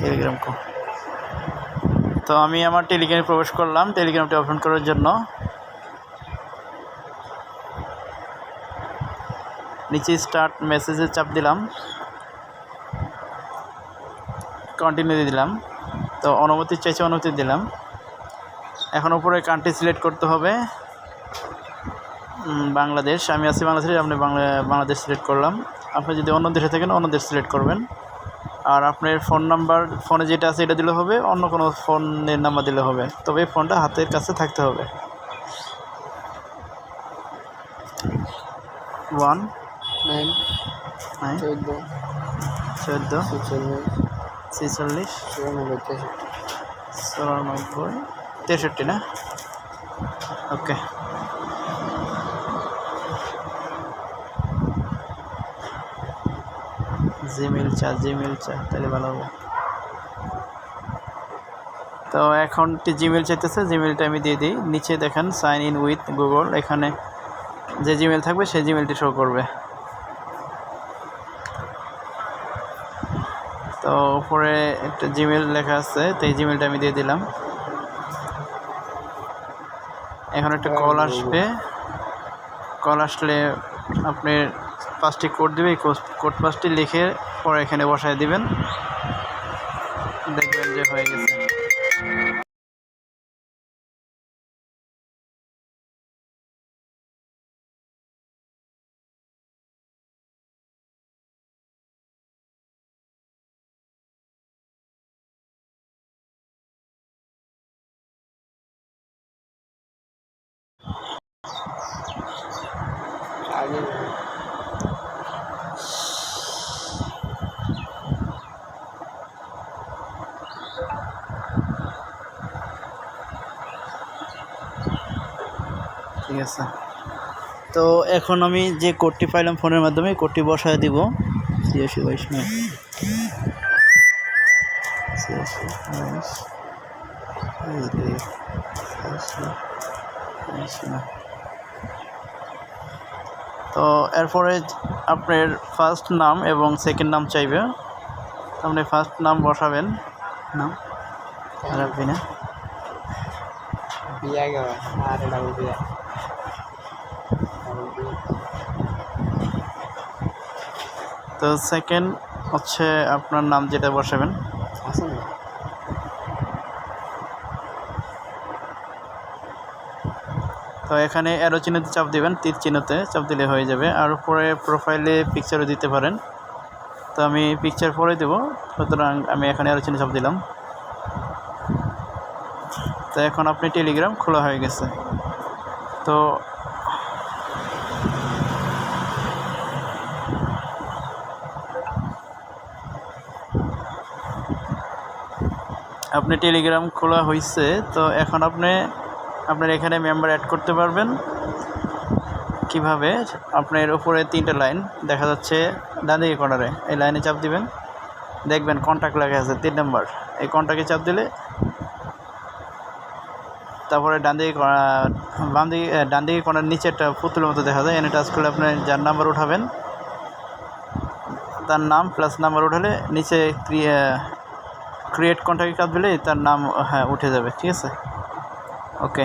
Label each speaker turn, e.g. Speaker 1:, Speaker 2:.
Speaker 1: Telegram তো আমি আমার টেলিগ্রামে প্রবেশ করলাম, টেলিগ্রামটি ওপেন করার জন্য। নিচে স্টার্ট মেসেজে চাপ দিলাম। কন্টিনিউ দিয়ে দিলাম। তো অনুমতি চাইছে, অনুমতি দিলাম। এখন উপরে কান্ট্রি সিলেক্ট করতে হবে। বাংলাদেশ। আমি আছি বাংলাদেশে, আপনি বাংলা বাংলাদেশ সিলেক্ট করলাম। আপনি যদি অন্য দেশে থাকেন, অন্য দেশ সিলেক্ট করবেন। আর আপনার ফোন নাম্বার ফোনে যেটা আছে এটা দিলে হবে অন্য কোনো ফোনের নাম্বার দিলে হবে। তবে এই ফোনটা হাতের কাছে থাকতে হবে। ওয়ান
Speaker 2: নাইন
Speaker 1: নাইন
Speaker 2: চোদ্দ
Speaker 1: চোদ্দ
Speaker 2: ছেচল্লিশ চুরানব্বই তেষট্টি।
Speaker 1: না? ওকে জিমেল চা জিমেল চা তাহলে ভালো হবে। তো এখন জিমেল চাইতেছে জিমেলটা আমি দিয়ে দিই। নিচে দেখেন সাইন ইন উইথ গুগল এখানে যে জিমেল থাকবে সেই জিমেলটি শো করবে। তো উপরে একটা জিমেল লেখা আছে তো এই জিমেলটা আমি দিয়ে দিলাম। এখন একটা কল আসবে। কল আসলে আপনি পাঁচটি কোড দেবে, এই কোড পাঁচটি লিখে পরে এখানে বসায় দিবেন। দেখবেন যে হয়ে গেছে। ঠিক আছে। তো এখন আমি যে কোডটি পাইলাম ফোনের মাধ্যমে, কোডটি বসায় দিব। ছিয়াশি বাইশ নয়। তো এরপরে আপনার ফার্স্ট নাম এবং সেকেন্ড নাম চাইবে। আপনি ফার্স্ট নাম বসাবেন। নাম? রাখবি না
Speaker 2: বিয়া গেল, আর ডাবল বিয়া ডাবল বিয়া
Speaker 1: তো সেকেন্ড হচ্ছে আপনার নাম যেটা বসাবেন। তো এখানে অ্যারো চিহ্নতে চাপ দিবেন তীর চিহ্নতে চাপ দিলে হয়ে যাবে। আর উপরে প্রোফাইলে পিকচারও দিতে পারেন। তো আমি পিকচার পরে দেবো সুতরাং আমি এখানে অ্যারো চিহ্ন চাপ দিলাম। তো এখন আপনি টেলিগ্রাম খোলা হয়ে গেছে। তো আপনি টেলিগ্রাম খোলা হয়েছে তো এখন আপনি, আপনার এখানে মেম্বার অ্যাড করতে পারবেন। কীভাবে? আপনার উপরে তিনটা লাইন দেখা যাচ্ছে ডান দিকে কর্নারে এই লাইনে চাপ দিবেন। দেখবেন কন্ট্যাক্ট লেখা আছে তিন নম্বর। এই কন্ট্যাক্টে চাপ দিলে তারপরে ডান দিকে বাম দিকে ডান দিকে কর্নার নিচে একটা পুতুলের মতো দেখা যায়। এনে টাচ করলে আপনি যার নাম্বার উঠাবেন, তার নাম প্লাস নাম্বার উঠালে নিচে ক্রিয়েট কন্ট্যাক্ট চাপ দিলে তার নাম হ্যাঁ উঠে যাবে ঠিক আছে? ওকে